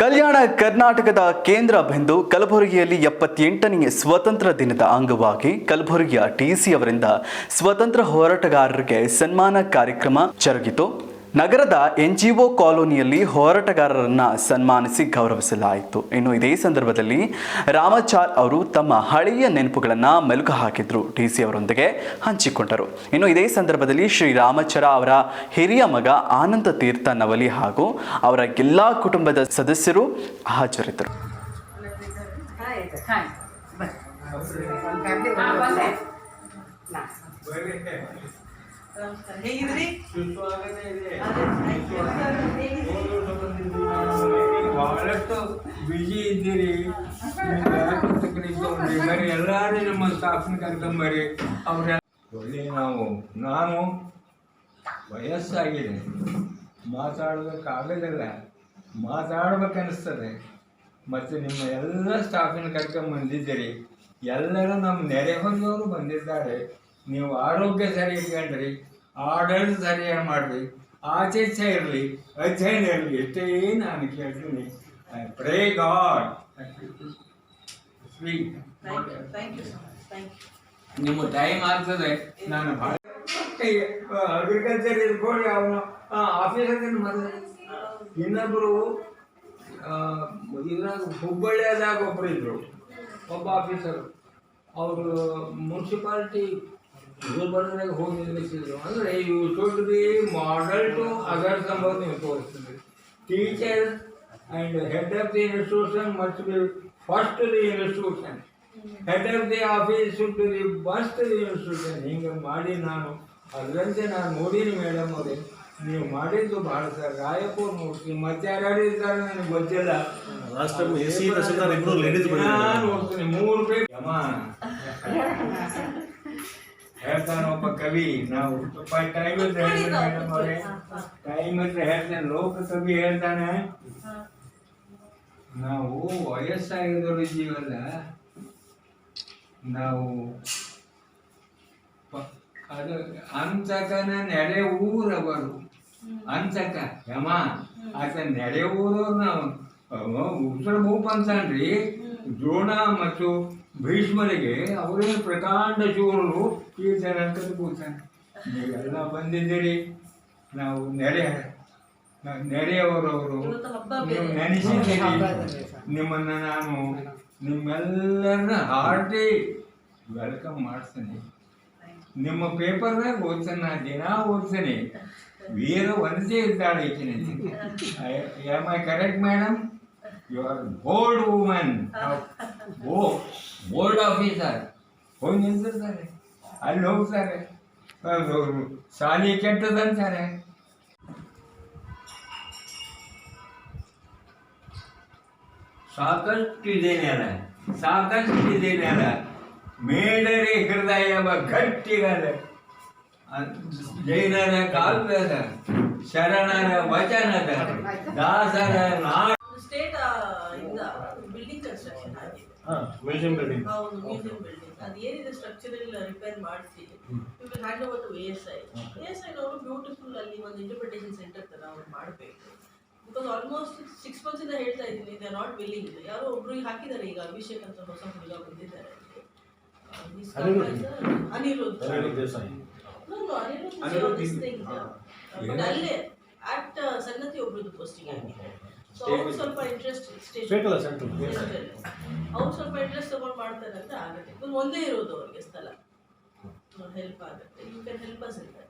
ಕಲ್ಯಾಣ ಕರ್ನಾಟಕದ ಕೇಂದ್ರ ಬಿಂದು ಕಲಬುರಗಿಯಲ್ಲಿ ಎಪ್ಪತ್ತೆಂಟನೇ ಸ್ವತಂತ್ರ ದಿನದ ಅಂಗವಾಗಿ ಕಲಬುರಗಿಯ ಟಿಸಿ ಅವರಿಂದ ಸ್ವತಂತ್ರ ಹೋರಾಟಗಾರರಿಗೆ ಸನ್ಮಾನ ಕಾರ್ಯಕ್ರಮ ಜರುಗಿತು. ನಗರದ ಎನ್ ಜಿ ಒ ಕಾಲೋನಿಯಲ್ಲಿ ಹೋರಾಟಗಾರರನ್ನ ಸನ್ಮಾನಿಸಿ ಗೌರವಿಸಲಾಯಿತು. ಇನ್ನು ಇದೇ ಸಂದರ್ಭದಲ್ಲಿ ರಾಮಚಾರ್ ಅವರು ತಮ್ಮ ಹಳೆಯ ನೆನಪುಗಳನ್ನು ಮೆಲುಕು ಹಾಕಿದ್ರು. ಸಿ ಅವರೊಂದಿಗೆ ಹಂಚಿಕೊಂಡರು. ಇನ್ನು ಇದೇ ಸಂದರ್ಭದಲ್ಲಿ ಶ್ರೀ ರಾಮಚರ ಅವರ ಹಿರಿಯ ಮಗ ಆನಂದ ತೀರ್ಥ ನವಲಿ ಹಾಗೂ ಅವರ ಎಲ್ಲಾ ಕುಟುಂಬದ ಸದಸ್ಯರು ಹಾಜರಿದ್ದರು. ಹೇಗಿದ್ರಿ? ಬಹಳಷ್ಟು ಬಿಜಿ ಇದ್ದೀರಿ. ಬರೀ ಎಲ್ಲರೂ ನಮ್ಮ ಸ್ಟಾಫ್ನ ಕರ್ಕೊಂಬರಿ ಅವ್ರ ಒಳ್ಳೆ ನಾವು ನಾನು ವಯಸ್ಸಾಗಿದೆ. ಮಾತಾಡೋದಕ್ಕಾಗೋದಿಲ್ಲ ಮಾತಾಡ್ಬೇಕನ್ನಿಸ್ತದೆ ಮತ್ತು ನಿಮ್ಮ ಎಲ್ಲ ಸ್ಟಾಫಿನ ಕರ್ಕೊಂಡು ಬಂದಿದ್ದೀರಿ ಎಲ್ಲರೂ ನಮ್ಮ ನೆರೆಹೊರೆಯವರು ಬಂದಿದ್ದಾರೆ. ನೀವು ಆರೋಗ್ಯ ಸರಿ ಇಟ್ಕೊಂಡ್ರಿ ಆಡಳಿತ ಸರಿಯಾಗಿ ಆಚೆ ಇಚ್ಛೆ ಇರಲಿ ಅಧ್ಯಯನ ಇರಲಿ ಎಷ್ಟೇ ನಾನು ಕೇಳ್ತೀನಿ. Pray God sweet thank you thank you so much thank you ನಿಮ್ಮ ಟೈಮ್ ಆಗ್ತದೆ. ನಾನು ಭಾಳ ಅಗ್ರಿಕಲ್ಚರ್ ಇಟ್ಕೊಳ್ಳಿ ಅವನು ಆಫೀಸರ್ ಮೊದಲು ಇನ್ನೊಬ್ಬರು ಇದ್ರಾಗ ಹುಬ್ಬಳ್ಳಿಯಾದಾಗ ಒಬ್ಬರು ಇದ್ರು. ಒಬ್ಬ ಆಫೀಸರ್ ಅವರು ಮುನ್ಸಿಪಾಲ್ಟಿ ಗುಲ್ಬರ್ಗದಾಗ ಹೋಗಿ ನಿರ್ಮಿಸಿದ್ರು ಅಂದರೆ you should be model to others ಅಂಬೋದು ನೀವು ತೋರಿಸ್ತೀವಿ teacher and head of the institution must be first the institution head of the office should the first the institution ಹಿಂಗೆ ಮಾಡಿ ನಾನು ಅದರಂತೆ ನಾನು ನೋಡೀನಿ ಮೇಡಮ್ ಅವರೇ ನೀವು ಮಾಡಿದ್ದು ಭಾಳ ಸರ್ ರಾಯಪುರ್ ಮೂರ್ತಿ ಮತ್ತೆ ಯಾರ್ಯಾರು ಇದ್ದಾರೆ ನನಗೆ ಗೊತ್ತಿಲ್ಲ. ನೋಡ್ತೀನಿ. ಮೂರು ಬೇಕು ಯಮ ಹೇಳ್ತಾನೆ ಒಬ್ಬ ಕವಿ ನಾವು ಟೈಮ್ ಇದ್ರೆ ಹೇಳ್ತೇನೆ ಟೈಮ್ ಇದ್ರೆ ಹೇಳ್ತಾನೆ ಲೋಕ ಕವಿ ಹೇಳ್ತಾನೆ ನಾವು ವಯಸ್ಸಾಗಿರೋರು ಇದ್ದೀವಲ್ಲ ನಾವು ಅದು ಅಂತಕನ ನೆರೆ ಊರವರು. ಅಂತಕ ಯಮ. ಆತ ನೆರೆ ಊರವ್ರು ನಾವು. ಉಸಿರು ಮೂಪ್ ಅಂತನ್ರಿ ದ್ರೋಣ ಮತ್ತು ಭೀಷ್ಮರಿಗೆ ಅವರೇನು ಪ್ರಕಾಂಡ ಶೂರರು ಈ ಅಂತ ಕೂತಾನೆ ನೀವೆಲ್ಲ ಬಂದಿದ್ದೀರಿ. ನಾವು ನೆರೆ ನೆರೆಯವರವರು ನೀವು ನೆನೆಸಿದ್ದೀರಿ. ನಿಮ್ಮನ್ನ ನಾನು ನಿಮ್ಮೆಲ್ಲರನ್ನ ಹಾರ್ಟಿ ವೆಲ್ಕಮ್ ಮಾಡ್ತೇನೆ. ನಿಮ್ಮ ಪೇಪರ್ನಾಗ ಓದ್ತೇನೆ ನಾನು ದಿನ ಓದ್ತೇನೆ ವೀರ ಒಂದೇ ಇದ್ದಾಳೆ ಈಕಿನ am I correct madam you are bold woman oh bold officer ಹೋಗಿ ನಿಲ್ಸಿರ್ತಾರೆ ಅಲ್ಲಿ ಹೋಗ್ತಾರೆ ಅದು ಶಾಲೆ ಕೆಟ್ಟದಂತಾರೆ ಸಾಕಷ್ಟು ಇದೆ ನೆಲ ಸಾಕಷ್ಟು ಇದೆ ನೆಲ ಮೇಡರಿ ಹೃದಯ ಗಟ್ಟಿಗದ ಜೈನರ ಕಾವ್ಯದ ಶರಣರ ವಚನದ ದಾಸರ ನಾಡ ಮ್ಯೂಸಿಯಂ ಬಿಲ್ಡಿಂಗ್ ಹೌದು ಮ್ಯೂಸಿಯಂ ಬಿಲ್ಡಿಂಗ್ ಅದು ಏನಿದೆ ಸ್ಟ್ರಕ್ಚರಲ್ ರಿಪೇರ್ ಮಾಡಿಸಿ. Will hand over to A S I A S ಅವರು ಬ್ಯೂಟಿಫುಲ್ ಅಲ್ಲಿ ಒಂದು ಇಂಟರ್ಪ್ರಿಟೇಷನ್ ಸೆಂಟರ್ ತರ ಅವ್ರು ಮಾಡಬೇಕು. ಬಿಕಾಸ್ ಆಲ್ಮೋಸ್ಟ್ ಸಿಕ್ಸ್ ಮಂತ್ಸ್ ಇಂದ ಹೇಳ್ತಾ ಇದ್ದೀನಿ ದೇ ನಾಟ್ ವಿಲ್ಲಿಂಗ್ ಯಾರೋ ಒಬ್ರು ಹಾಕಿದ್ದಾರೆ ಈಗ ಅಭಿಷೇಕ್ ಅಂತ ಹೊಸ ಹುಡುಗ ಬಂದಿದ್ದಾರೆ ಅನಿರುದ್ಧ. ಅನಿರುದ್ಧ. ಅನಿರುದ್ಧ ಅಲ್ಲೇ ಆಕ್ಟ್ ಸಂಗತಿ ಒಬ್ಬರದು ಪೋಸ್ಟಿಂಗ್ ಆಗಿದೆ ಸೊ ಅವ್ರು ಸ್ವಲ್ಪ ಇಂಟ್ರೆಸ್ಟ್ ಸೆಂಟ್ರಲ್ ಅವ್ರು ಸ್ವಲ್ಪ ಇಂಟ್ರೆಸ್ಟ್ ತಗೊಂಡು ಮಾಡ್ತಾರೆ ಅಂತ ಆಗುತ್ತೆ. ಇವ್ರು ಒಂದೇ ಇರೋದು ಅವ್ರಿಗೆ ಸ್ಥಳ. ಹೆಲ್ಪ್ ಆಗುತ್ತೆ. You can help us in that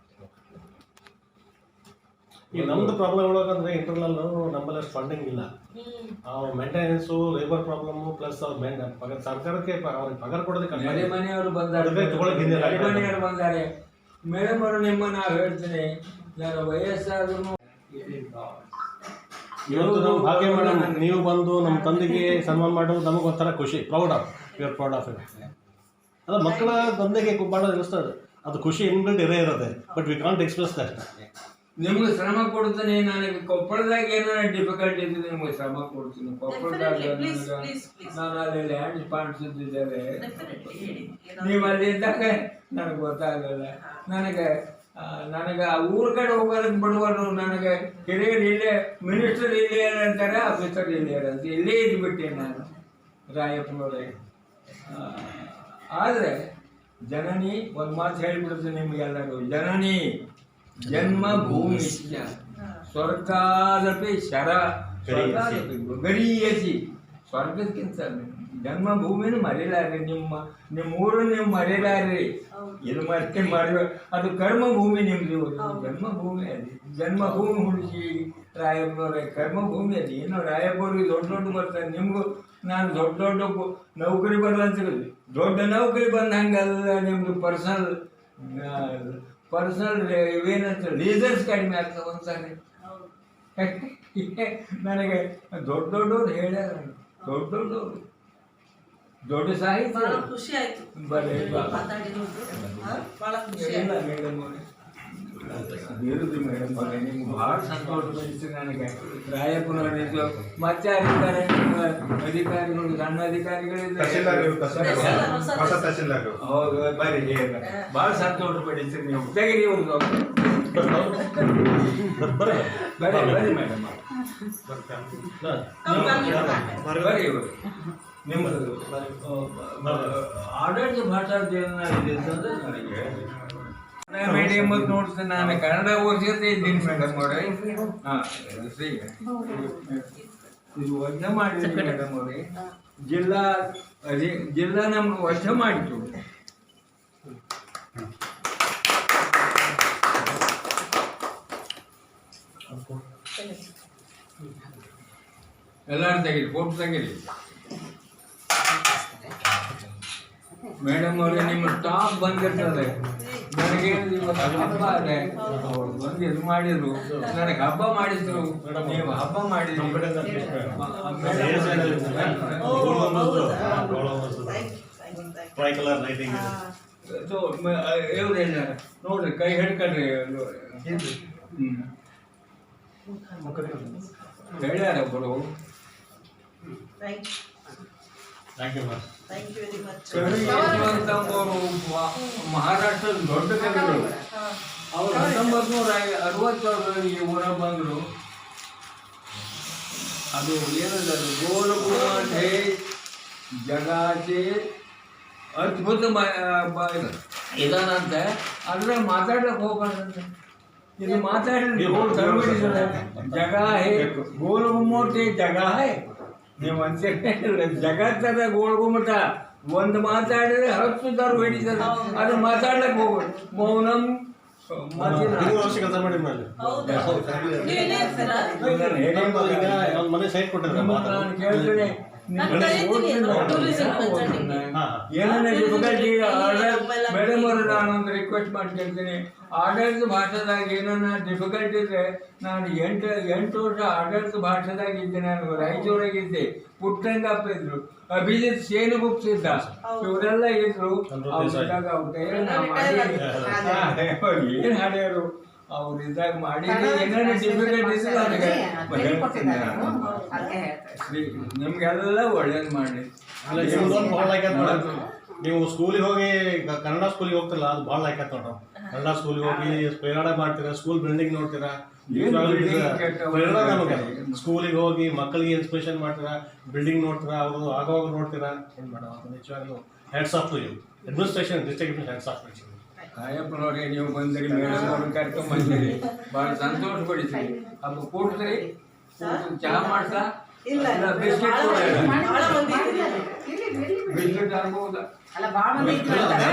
ನಮ್ದು ಪ್ರಾಬ್ಲಮ್ ಒಳಗಂದ್ರೆ ಇಂಟರ್ನಲ್ ನಮ್ಮಲ್ಲಿ ಅಷ್ಟು ಫಂಡಿಂಗ್ ಇಲ್ಲ ಅವ್ರ ಮೇಂಟೆನೆನ್ಸು ಲೇಬರ್ ಪ್ರಾಬ್ಲಮ್ ಪ್ಲಸ್ ಅವ್ರ ಮೇನ್ ಪಗಾರ ಸರ್ಕಾರಕ್ಕೆ ಪ- ಅವ್ರಿಗೆ ಪಗಾರ ಕೊಡೋದಕ್ಕೆ. ನೆರೆ ಮನೆಯವರು ಬಂದಾರೆ. ಮನೆಯವರು ಬಂದಾರೆ. ಮೇಡಮ್ ಅವರು ನಿಮ್ಮ ನಾವು ಹೇಳ್ತೀನಿ. ನಾನು ವಯಸ್ಸಾದ್ರೂ ಇವತ್ತು ನಾವು ಹಾಗೆ ಮೇಡಮ್ ನೀವು ಬಂದು ನಮ್ಮ ತಂದೆಗೆ ಸನ್ಮಾನ ಮಾಡೋದು ನಮಗೆ ಒಂಥರ ಖುಷಿ proud of your proud of it ಅಲ್ಲ ಮಕ್ಕಳ ತಂದೆಗೆ ಮಾಡೋದು ಅನಿಸ್ತದೆ ಅದು ಖುಷಿ ಇನ್ಬಿಲ್ಟ್ ಇರೇ ಇರುತ್ತೆ but we can't express that ನಿಮ್ಗೆ ಶ್ರಮ ಕೊಡ್ತೀನಿ ನನಗೆ ಕೊಪ್ಪಳದಾಗ ಏನಾರ ಡಿಫಿಕಲ್ಟಿ ಇದ್ರೆ ನಿಮ್ಗೆ ಶ್ರಮ ಕೊಡ್ತೀನಿ. ಕೊಪ್ಪಳದಾಗ Definitely, please, please, please. ನಾನು ಅಲ್ಲಿ ಲ್ಯಾಂಡ್ ಡೆಫಿನೆಟ್ಲಿ ನೀವು ಅಲ್ಲಿ ಇದ್ದಾಗ ನನಗೆ ಗೊತ್ತಾಗಲ್ಲ. ನನಗೆ ನನಗೆ ಊರ ಕಡೆ ಹೋಗೋದಕ್ಕೆ ಬಿಡುವರು ನನಗೆ ಹಿರಿಯರು ಇಲ್ಲೇ ಮಿನಿಸ್ಟರ್ ಇಲ್ಲೇ ಅಂತಾರೆ ಆಫೀಸರ್ ಇಲ್ಲೇ ಅಂತ ಇಲ್ಲೇ ಇದ್ಬಿಟ್ಟೆ ನಾನು ರಾಯಪ್ಪನವರೇ ಆದರೆ ಜನನಿ, ಒಂದು ಮಾತು ಹೇಳಿಬಿಡುತ್ತೆ ನಿಮಗೆಲ್ಲರೂ ಜನನಿ, ಜನ್ಮ ಭೂಮಿ ಸ್ವರ್ಗಾದಪಿ ಶರ ಗರೀಯಸಿ ಸ್ವರ್ಗಕ್ಕಿಂತ ಜನ್ಮಭೂಮಿನೂ ಮರೀಲಾರ್ರಿ ನಿಮ್ಮ ನಿಮ್ಮ ಊರು ನೀವು ಮರೀಲಾರ್ರಿ ಇದು ಮರ್ತಿ ಮಾಡಿ ಅದು ಕರ್ಮ ಭೂಮಿ ನಿಮ್ದು. ಜನ್ಮ ಜನ್ಮಭೂಮಿ ಅದು ಜನ್ಮಭೂಮಿ ಹುಡುಕಿ ಕರ್ಮ ಭೂಮಿ ಅದು ಏನೋ ರಾಯಪ್ಪವ್ರಿಗೆ ದೊಡ್ಡ ದೊಡ್ಡ ಬರ್ತಾರೆ. ನಿಮಗೂ ನಾನು ದೊಡ್ಡ ದೊಡ್ಡ ನೌಕರಿ ಬರಲ್ಲ ದೊಡ್ಡ ನೌಕರಿ ಬಂದಂಗಲ್ಲ ನಿಮ್ದು ಪರ್ಸನಲ್ ಪರ್ಸನಲ್ ಇವೇನಂತ ಲೀಸರ್ಸ್ ಕಡಿಮೆ ಆಗ್ತದೆ ಒಂದ್ಸಾರಿ. ನನಗೆ ದೊಡ್ಡ ದೊಡ್ಡವ್ರು ಹೇಳ್ಯಾರ. ದೊಡ್ಡ ದೊಡ್ಡವ್ರು. ದೊಡ್ಡ ಸಾಹಿತ್ಯ. ಬಹಳ ಖುಷಿ ಆಯ್ತು. ಬರೀ. ಮಾತಾಡಿರೋದು ಹಾ? ಬಹಳ ಖುಷಿ ಇಲ್ಲ ಮೇಡಮ್ ಅವರೇ. ಇರುದು ಮೇಡಮ್ ಅವರೇ. ನಿಮ್ಗೆ ಭಾಳ ಸಂತೋಷ ಪಡಿಸಿ ನನಗೆ. ರಾಯಪ್ಪನವರಿದ್ದು ಮತ್ತೆ ಅಧಿಕಾರಿ ಅಧಿಕಾರಿಗಳು ಸಣ್ಣ ಅಧಿಕಾರಿಗಳಿದ್ದಾರೆ. ಹೌದು ಬರ್ರಿ ಭಾಳ ಸಂತೋಷ ಪಡಿಸ್ತೀರಿ ನೀವು. ತೆಗೀರಿ ಒಂದು ಬರ್ರಿ. ಬರ್ರಿ ಬರ್ರಿ ಮೇಡಮ್ ಬರ್ರಿ ಇವರು ನಿಮ್ಮದು? ಆಡಳಿತ ಭಾಷಾ ಜೀವನ ಇದೆ ಅಂತಂದ್ರೆ ನನಗೆ. ಕನ್ನಡ ಮೀಡಿಯಮ್ ನೋಡ್ತೀನಿ ನಾನು. ಕನ್ನಡ ಓದಿಸೇ ಇದ್ದೀನಿ ಮೇಡಮ್ ಅವರೇ. ಹಾಂ ಸರಿ. ಇದು ವಜ ಮಾಡಿ ಮೇಡಮ್ ಅವರೇ. ಜಿಲ್ಲಾ ಅದೇ ಜಿಲ್ಲಾ ನಮ್ಗೆ ವಜ ಮಾಡಿತು ಎಲ್ಲರೂ ತೆಗೀರಿ ಫೋಟೋ ತೆಗೀರಿ. ಮೇಡಮ್ ಅವರೇ ನಿಮ್ಮ ಸ್ಟಾಫ್ ಬಂದಿರ್ತದೆ. ನನಗೆ ಇವತ್ತು ಹಬ್ಬ ಇದೆ ಅವ್ರು ಬಂದು ಇದು ಮಾಡಿದ್ರು. ನನಗೆ ಹಬ್ಬ ಮಾಡಿದ್ರು. ನೀವು ಹಬ್ಬ ಮಾಡಿದ್ರು ಇವ್ರು ನೋಡ್ರಿ ಕೈ ಹಿಡ್ಕೊಳ್ರಿ ಹ್ಮ್. ಹೇಳ್ಯಾರ ಒಬ್ಬರು Thank you. Thank you very much you very much. ಅಂತ ಅವರು ಮಹಾರಾಷ್ಟ್ರದ ದೊಡ್ಡ ಕವಿಗಳು ಅವರು ಹತ್ತೊಂಬತ್ತು ನೂರ ಅರವತ್ತೇಳರಲ್ಲಿ ಈ ಊರ ಬಂದರು. ಅದು ಏನದ ಗೋಲಗುಮಾಠೆ ಜಗಾಚೆ ಅದ್ಭುತ. ಇದಾನಂತೆ. ಅದ್ರಾಗ ಮಾತಾಡ್ಲಿಕ್ಕೆ ಹೋಗ್ಬಾರ್ದಂತೆ ಇದು ಮಾತಾಡಿ ಜಗ ಹೇ. ಗೋಲ್ ಗುಮ್ಮಟೆ ಜಗ ಹೇ. ನೀವು ಮನುಷ್ಯ ಜಗತ್ತದ ಗೋಲ್ ಗುಮ್ಮಟ ಒಂದು ಮಾತಾಡಿದ್ರೆ ಹತ್ತು ಸಾವಿರ ಹಿಡಿತದೆ. ಅದು ಮಾತಾಡಕ್ ಹೋಗ್ಬೋದು ಮೌನಂ ಮಾತಿನ ಮೂರು ವರ್ಷ ಕೆಲಸ ಮಾಡಿ ಮೇಲೆ. ಹೌದಾ? ನೀವು ಇಲ್ಲೇ ಇರ್ತೀರಾ? ಮನೆ ಸೈಟ್ ಕೊಟ್ಟಿದ್ರೆ ನಿಮ್ಮನ್ನ ನಾನು ಕೇಳ್ತೇನೆ. ನಾನು ಕರೀತೀನಿ ಅದು tourism consulting. ಗೆ. ಹಾ ಏನೇನು ಡಿಫಿಕಲ್ಟಿ ಮೇಡಮ್ ಅವರು ನಾನು ಒಂದು ರಿಕ್ವೆಸ್ಟ್ ಮಾಡಿ ಕೇಳ್ತೀನಿ ಆಡಳಿತ ಭಾಷೆದಾಗ ಏನನ್ನ ಡಿಫಿಕಲ್ಟಿ ಇದ್ರೆ ನಾನು ಎಂಟು ಎಂಟು ವರ್ಷ ಆಡಳಿತ ಭಾಷೆದಾಗ ಇದ್ದೆ ನಾನು ರಾಯಚೂರಾಗಿದ್ದೆ. ಪುಟ್ಟಂಗಪ್ಪ ಇದ್ರು. ಅಭಿಜಿತ್ ಸೇನುಗುಪ್ತ ಇದ್ದ. ಇವರೆಲ್ಲ ಇದ್ರು. ಏನು ಹಾಡ್ಯಾರು? ಅವ್ರು ಇದ್ದಾಗ ಮಾಡಿ ಏನಾದ್ರು ಡಿಫಿಕಲ್ಟಿ ಇದ್ರೆ ನನಗೆ ನಿಮ್ಗೆಲ್ಲ ಒಳ್ಳೇದು ಮಾಡಿ ನೀವು ಸ್ಕೂಲಿಗೆ ಹೋಗಿ ಕನ್ನಡ ಸ್ಕೂಲಿಗೆ ಹೋಗ್ತಿಲ್ಲ ಅದು ಭಾಳ ಲೈಕ್ ಆಯ್ತು ನೋಡ್ರಿ ಕನ್ನಡ ಸ್ಕೂಲಿಗೆ ಹೋಗಿ ಪ್ರಯಾಣ ಮಾಡ್ತೀರಾ ಸ್ಕೂಲ್ ಬಿಲ್ಡಿಂಗ್ ನೋಡ್ತೀರಾ? ಏನ್ building ಕೆಟ್ಟವ? ಪ್ರೇರಣೆ ನಮಗೆ ಸ್ಕೂಲಿಗೆ ಹೋಗಿ ಮಕ್ಕಳಿಗೆ ಇನ್ಸ್ಪಿರೇಷನ್ ಮಾಡ್ತೀರಾ ಬಿಲ್ಡಿಂಗ್ ನೋಡ್ತೀರಾ ಅವರು ಆಗೋವಾಗ ನೋಡ್ತೀರಾ? ಏನು ಮೇಡಮ್ ಅದು ನಿಜವಾಗ್ಲೂ heads off to you administration district heads off to ನೋಡಿ ನೀವು ಬಂದ್ರಿ ಮೇಡಮ್ ಕರ್ಕೊಂಡ್ ಬಂದಿರಿ ಬಹಳ ಸಂತೋಷ ಪಡಿಸಿ ಅಪ್ಪ ಕೂಡ್ರಿ. ಚಹಾ ಮಾಡ್ತಾ. ಇಲ್ಲ ಇಲ್ಲ ಬಿಸ್ಕೆಟ್ ಬಹಳ ಮಂದಿ- ಬಹಳ ಮಂದಿ ಇದ್ದೀರಿ. ಅಲ್ಲ ಬಾಬಾ ಮಂದಿ.